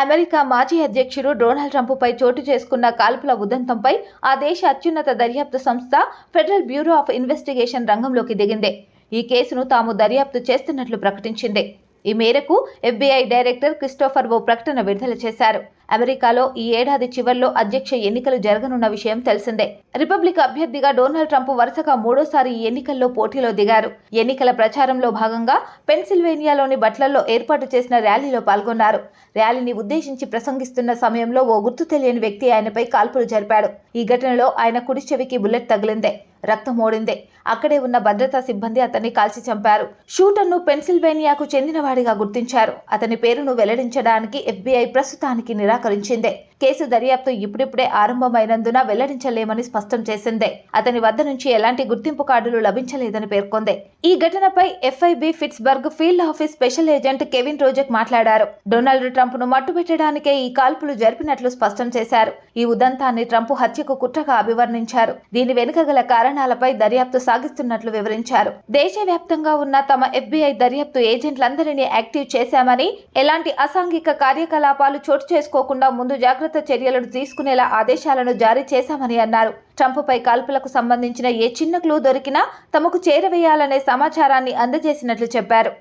America మాజీ అధ్యక్షుడు Donald ట్రంప్పై చోటు చేసుకున్న కాల్పుల ఉదంతంపై ఆ దేశ అత్యున్నత దర్యాప్తు సంస్థ ఫెడరల్ బ్యూరో ఆఫ్ ఇన్వెస్టిగేషన్ రంగంలోకి దిగింది. ఈ కేసును తాము దర్యాప్తు చేస్తున్నట్లు ప్రకటించింది. ఈ మేరకు ఎఫ్బీఐ డైరెక్టర్ క్రిస్టోఫర్ ఓ ప్రకటన విడుదల చేశారు. అమెరికాలో ఈ ఏడాది చివర్లో అధ్యక్ష ఎన్నికలు జరగనున్న విషయం తెలిసిందే. రిపబ్లిక్ అభ్యర్థిగా డొనాల్డ్ ట్రంప్ వరుసగా మూడోసారి ఈ ఎన్నికల్లో పోటీలో దిగారు. ఎన్నికల ప్రచారంలో భాగంగా పెన్సిల్వేనియాలోని బట్లల్లో ఏర్పాటు చేసిన ర్యాలీలో పాల్గొన్నారు. ర్యాలీని ఉద్దేశించి ప్రసంగిస్తున్న సమయంలో ఓ గుర్తు తెలియని వ్యక్తి ఆయనపై కాల్పులు జరిపాడు. ఈ ఘటనలో ఆయన కుడి చెవికి బుల్లెట్ తగిలిందే. రక్తం ఓడిందే. అక్కడే ఉన్న భద్రతా సిబ్బంది అతన్ని కాల్చి చంపారు. షూటర్ను పెన్సిల్వేనియాకు చెందినవాడిగా గుర్తించారు. అతని పేరును వెల్లడించడానికి ఎఫ్బీఐ ప్రస్తుతానికి నిరాకరించిందే. కేసు దర్యాప్తు ఇప్పుడిప్పుడే ఆరంభమైనందున వెల్లడించలేమని స్పష్టం చేసిందే. అతని వద్ద నుంచి ఎలాంటి గుర్తింపు కార్డులు లభించలేదని పేర్కొంది. ఈ ఘటనపై FIB Pittsburgh field office special agent Kevin Rojek మాట్లాడారు. డొనాల్డ్ ట్రంప్ను మట్టుబెట్టడానికే ఈ కాల్పులు జరిపినట్లు స్పష్టం చేశారు. ఈ ఉదంతాన్ని ట్రంప్ హత్యకు కుట్రగా అభివర్ణించారు. దీని వెనుక గల కారణాలపై దర్యాప్తు సాగిస్తున్నట్లు వివరించారు. దేశవ్యాప్తంగా ఉన్న తమ ఎఫ్బీఐ దర్యాప్తు ఏజెంట్లందరినీ యాక్టివ్ చేశామని ఎలాంటి అసాంఘిక కార్యకలాపాలు చోటు చేసుకోకుండా ముందు జాగ్రత్త చర్యలను తీసుకునేలా ఆదేశాలను జారీ చేశామని అన్నారు. ట్రంప్పై కాల్పులకు సంబంధించిన ఏ చిన్న క్లూ దొరికినా తమకు చేరవేయాలనే సమాచారాన్ని అందజేసినట్లు చెప్పారు.